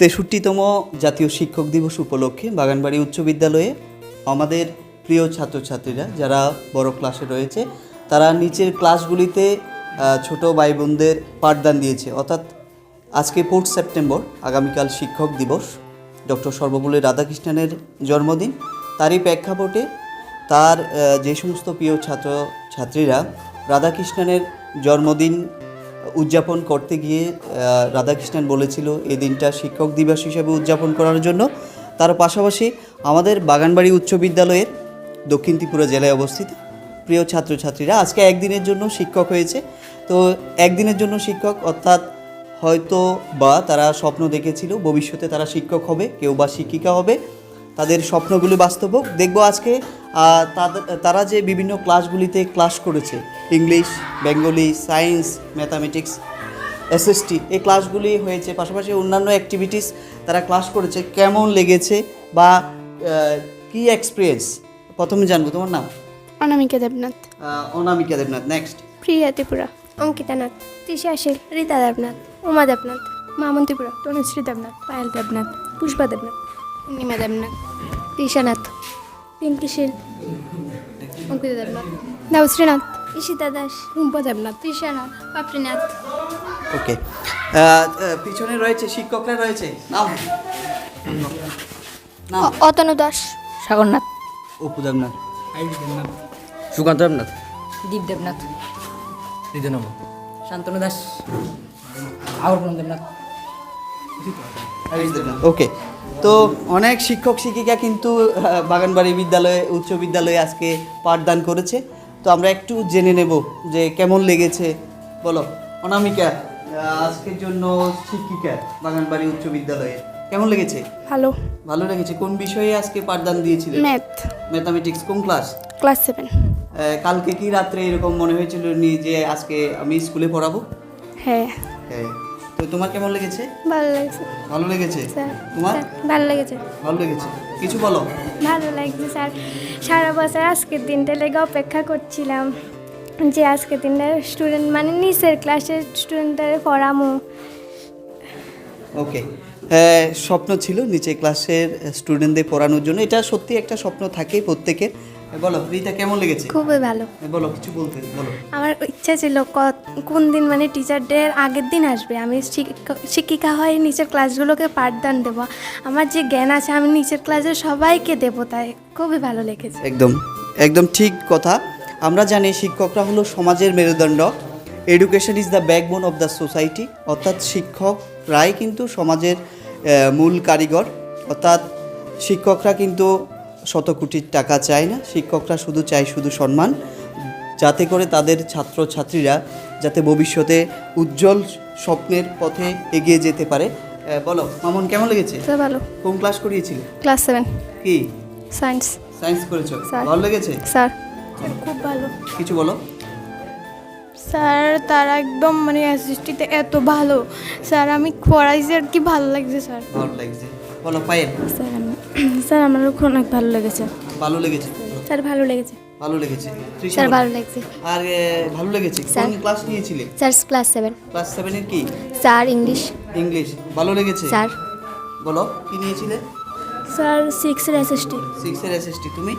তেষট্টিতম জাতীয় শিক্ষক দিবস উপলক্ষে বাগানবাড়ি উচ্চ বিদ্যালয়ে আমাদের প্রিয় ছাত্রছাত্রীরা যারা বড় ক্লাসে রয়েছে, তারা নিচের ক্লাসগুলিতে ছোট ভাই বোনদের পাঠদান দিয়েছে। অর্থাৎ আজকে ফোর্থ সেপ্টেম্বর, আগামীকাল শিক্ষক দিবস। ডক্টর সর্বপল্লী রাধাকৃষ্ণনের জন্মদিন। তারই প্রেক্ষাপটে তার যে সমস্ত প্রিয় ছাত্র ছাত্রীরা রাধাকৃষ্ণনের জন্মদিন উদযাপন করতে গিয়ে রাধাকৃষ্ণন বলেছিল এই দিনটা শিক্ষক দিবস হিসেবে উদযাপন করার জন্য। তার পাশাপাশি আমাদের বাগানবাড়ি উচ্চ বিদ্যালয়ের দক্ষিণ ত্রিপুরা জেলায় অবস্থিত। প্রিয় ছাত্রছাত্রীরা, আজকে একদিনের জন্য শিক্ষক হয়েছে। তো একদিনের জন্য শিক্ষক, অর্থাৎ হয়তো বা তারা স্বপ্ন দেখেছিল, ভবিষ্যতে তারা শিক্ষক হবে, কেউ বা শিক্ষিকা হবে। তাদের স্বপ্নগুলি বাস্তব হোক। দেখব আজকে তাদের তারা যে বিভিন্ন ক্লাসগুলিতে ক্লাস করেছে English Bengali science mathematics SST এই ক্লাসগুলি হয়েছে পাশাপাশি অন্যান্য অ্যাক্টিভিটিস তারা ক্লাস করেছে কেমন লেগেছে বা কি এক্সপিরিয়েন্স প্রথমে জানব তোমার নাম? অনামিকা দেবনাথ। অনামিকা দেবনাথ নেক্সট প্রিয়া ত্রিপুরা। অঙ্কিতা নাথ। তৃষা শীল রীতা দেবনাথ। উমা দেবনাথ। মামন ত্রিপুরা তনুশ্রী দেবনাথ। পায়েল দেবনাথ। পুষ্পা দেবনাথ। পূর্ণিমা দেবনাথ। তৃষা পিঙ্কি শীল অঙ্কিতা দেবনাথ। দেবশ্রীনাথ ঈশিতা দাস। রুম্পা দেবনাথ। তৃষা নাথ পাপড়িনাথ। ওকে। পিছনে রয়েছে শিক্ষকরা রয়েছে। নাম। অতনু দাস। সাগরনাথ। অপু দেবনাথ। সুকান্ত দেবনাথ। দীপ দেবনাথ। হৃদয়নব শান্তনু দাস। আগরপূর্ণ দেবনাথ। ওকে। তো অনেক শিক্ষক শিক্ষিকা কিন্তু বাগানবাড়ি বিদ্যালয়ে উচ্চ বিদ্যালয়ে আজকে পাঠদান করেছে। তো আমরা একটু জেনে নেব যে কেমন লেগেছে। বলো অনামিকা আজকের জন্য শিক্ষিকা বাগানবাড়ি উচ্চ বিদ্যালয়ে কেমন লেগেছে? ভালো। ভালো লেগেছে। কোন বিষয়ে আজকে পাঠদান দিয়েছিলে? ম্যাথ। ম্যাথামেটিক্স কোন ক্লাস? Class seven. কালকে কি রাত্রে এরকম মনে হয়েছিল নি যে আজকে আমি স্কুলে পড়াবো? হ্যাঁ। হ্যাঁ। তো তোমার কেমন লেগেছে? ভালো লেগেছে। ভালো লেগেছে? স্যার তোমার? ভালো লেগেছে। ভালো লেগেছে। কিছু বলো। ভালো লাগছে স্যার। সারা বছর আজকের দিনটা লেগে অপেক্ষা করছিলাম যে আজকের দিনটা স্টুডেন্ট মানে নিচের ক্লাসের স্টুডেন্টদের পড়ামো। ওকে স্বপ্ন ছিল নিচে ক্লাসের স্টুডেন্টদের পড়ানোর জন্য। এটা সত্যি একটা স্বপ্ন থাকেই প্রত্যেকের। বলো রিতা কেমন লেগেছে? খুবই ভালো। বলো কিছু বলতে বলো। আমার ইচ্ছা ছিল ক- কোন দিন মানে টিচার ডে আগের দিন আসবে। আমি শিক্ষিকা- হয়ে নিচের ক্লাসগুলোকে পাঠদান দেবো। আমার যে জ্ঞান আছে, আমি নিচের ক্লাসের সবাইকে দেবো তাই। খুবই ভালো লেগেছে। একদম একদম ঠিক কথা। আমরা জানি শিক্ষকরা হলো সমাজের মেরুদণ্ড। Education is the backbone of the society অর্থাৎ শিক্ষকরাই কিন্তু সমাজের মূল কারিগর। অর্থাৎ শিক্ষকরা কিন্তু শত কোটি টাকা চায় না। শিক্ষকরা শুধু চায় শুধু সম্মান। যাতে করে তাদের ছাত্রছাত্রীরা যাতে ভবিষ্যতে উজ্জ্বল স্বপ্নের পথে এগিয়ে যেতে পারে। বলো মামন কেমন লেগেছে? স্যার ভালো। কোন ক্লাস করিয়েছিলে? Class seven. কি? সায়েন্স। সায়েন্স করেছ। ভালো লেগেছে? স্যার। খুব ভালো। কিছু বলো। স্যার তারা একদম মানে এসএসটিতে এত ভালো। স্যার আমি পড়াইছি আর কি ভালো লাগছে স্যার। ভালো লাগছে। বলো পায়েল। স্যার স্যার আমার অনেক ভালো লেগেছে। ভালো লেগেছে? স্যার ভালো লেগেছে। ভালো লেগেছে। স্যার। ভালো লাগছে। আর ভালো লেগেছে? কোন স্যার। ক্লাস নিয়েছিলে? স্যার ক্লাস সেভেন ক্লাস সেভেনের কি? স্যার ইংলিশ ইংলিশ ভালো লেগেছে? স্যার। বলো কি নিয়েছিলে? স্যার সিক্সের এসএসটি সিক্সের এসএসটি তুমি?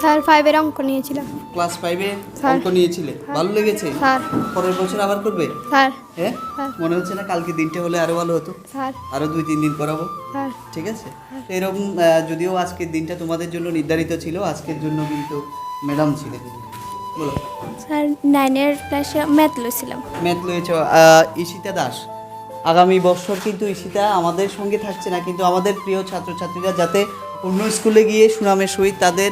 স্যার ফাইভের অঙ্ক নিয়েছিলাম ক্লাস ফাইভে স্যার। অঙ্ক নিয়েছিলে? ভালো লেগেছে? স্যার। পরের বছর আবার করবে? স্যার। হ্যাঁ? হ্যাঁ। মনে হচ্ছে না কালকে দিনটা হলে আরও ভালো হতো। স্যার। আরও দুই তিন দিন করাবো। স্যার। ঠিক আছে? তো এরকম যদিও আজকের দিনটা তোমাদের জন্য নির্ধারিত ছিল আজকের জন্য কিন্তু ম্যাডাম ছিলেন। বলো। স্যার নাইনের ক্লাসে ম্যাথ লইছিলাম। ম্যাথ রয়েছে ঈশিতা দাস। আগামী বছর কিন্তু ঈশিতা আমাদের সঙ্গে থাকছে না কিন্তু আমাদের প্রিয় ছাত্রছাত্রীরা যাতে অন্য স্কুলে গিয়ে সুনামের সহিত তাদের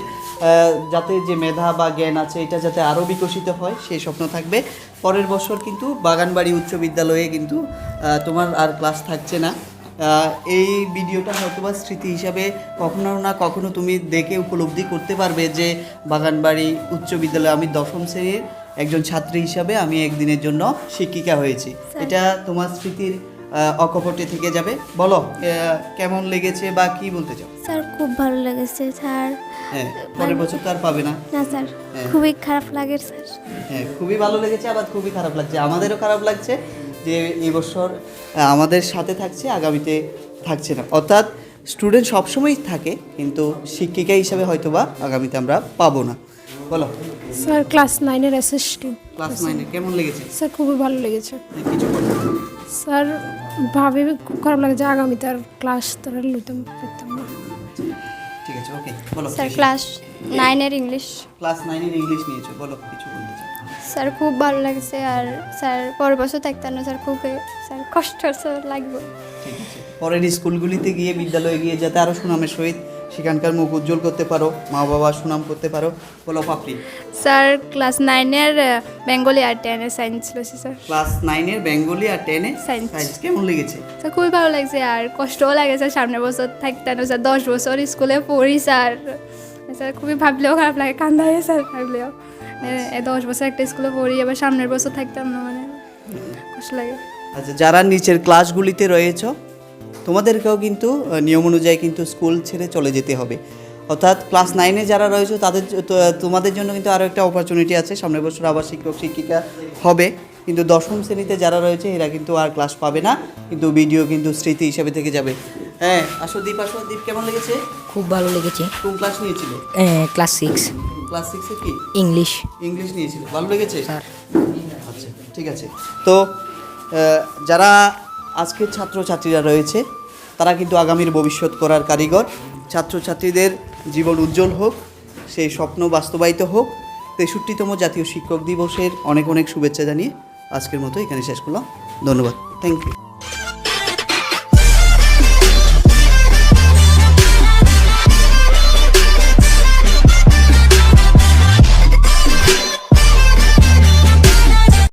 যাতে যে মেধা বা জ্ঞান আছে এটা যাতে আরও বিকশিত হয় সেই স্বপ্ন থাকবে। পরের বছর কিন্তু বাগানবাড়ি উচ্চ বিদ্যালয়ে কিন্তু তোমার আর ক্লাস থাকছে না। এই ভিডিওটা হয়তোবা স্মৃতি হিসাবে কখনো না কখনো তুমি দেখে উপলব্ধি করতে পারবে যে বাগানবাড়ি উচ্চ বিদ্যালয়ে আমি দশম শ্রেণির একজন ছাত্রী হিসাবে আমি একদিনের জন্য শিক্ষিকা হয়েছি। এটা তোমার স্মৃতির অকপটে থেকে যাবে। বলো কেমন লেগেছে বা কি বলতে চাও? স্যার খুব ভালো লেগেছে স্যার। হ্যাঁ পরের বছর তো আর পাবে না। না স্যার হ্যাঁ। খুবই খারাপ লাগে স্যার। হ্যাঁ খুবই ভালো লেগেছে আবার খুবই খারাপ লাগছে। আমাদেরও খারাপ লাগছে যে এই বছর আমাদের সাথে থাকছে আগামীতে থাকছে না। অর্থাৎ স্টুডেন্ট সবসময়ই থাকে কিন্তু শিক্ষিকা হিসাবে হয়তো বা আগামীতে আমরা পাবো না। বলো। স্যার ক্লাস নাইনের এসএসটি ক্লাস নাইনে কেমন লেগেছে? স্যার খুবই ভালো লেগেছে। কিছু স্যার ভাবে খুব খারাপ লাগে যে আগামীতে আর ক্লাস তারা লইতাম পেতাম না। ঠিক আছে ওকে বলো। স্যার ক্লাস নাইনের ইংলিশ ক্লাস নাইনের ইংলিশ নিয়েছো বলো কিছু চাও স্যার খুব ভালো লাগছে আর স্যার পরের বছর থাকতেন না স্যার খুব স্যার কষ্ট স্যার লাগবে। পরের স্কুলগুলিতে গিয়ে বিদ্যালয়ে গিয়ে যাতে আরও সুনামের সহিত সেখানকার মুখ উজ্জ্বল করতে পারো মা বাবা সুনাম করতে পারো বলো পাপড়ি। স্যার ক্লাস নাইনের বেঙ্গলি আর টেনের সায়েন্স লইছে স্যার। ক্লাস নাইনের বেঙ্গলি আর টেনে Science. সায়েন্স কেমন লেগেছে? স্যার খুবই ভালো লাগছে আর কষ্টও লাগে স্যার সামনের বছর থাকতেন না স্যার দশ বছর স্কুলে পড়ি স্যার। স্যার খুবই ভাবলেও খারাপ লাগে কান্দা হয় স্যার ভাবলেও। দশ বছর একটা স্কুলে পড়ি আবার সামনের বছর থাকতাম না মানে। কষ্ট লাগে। আচ্ছা যারা নিচের ক্লাসগুলিতে রয়েছ তোমাদেরকেও কিন্তু নিয়ম অনুযায়ী কিন্তু স্কুল ছেড়ে চলে যেতে হবে। অর্থাৎ ক্লাস নাইনে যারা রয়েছে তাদের তোমাদের জন্য কিন্তু আরও একটা অপরচুনিটি আছে। সামনের বছর আবার শিক্ষক শিক্ষিকা হবে। কিন্তু দশম শ্রেণীতে যারা রয়েছে এরা কিন্তু আর ক্লাস পাবে না। কিন্তু ভিডিও কিন্তু স্মৃতি হিসাবে থেকে যাবে। হ্যাঁ আসো দীপ আসো দীপ কেমন লেগেছে? খুব ভালো লেগেছে। কোন ক্লাস নিয়েছিলে? Class six. ক্লাস সিক্সে কি? ইংলিশ ইংলিশ নিয়েছিল। ভালো লেগেছে? স্যার। আচ্ছা ঠিক আছে। তো যারা আজকের ছাত্রছাত্রীরা রয়েছে তারা কিন্তু আগামীর ভবিষ্যৎ করার কারিগর। ছাত্রছাত্রীদের জীবন উজ্জ্বল হোক সেই স্বপ্ন বাস্তবায়িত হোক। তেষট্টিতম জাতীয় শিক্ষক দিবসের অনেক অনেক শুভেচ্ছা জানিয়ে আজকের মতো এখানে শেষ করলাম। ধন্যবাদ। Thank you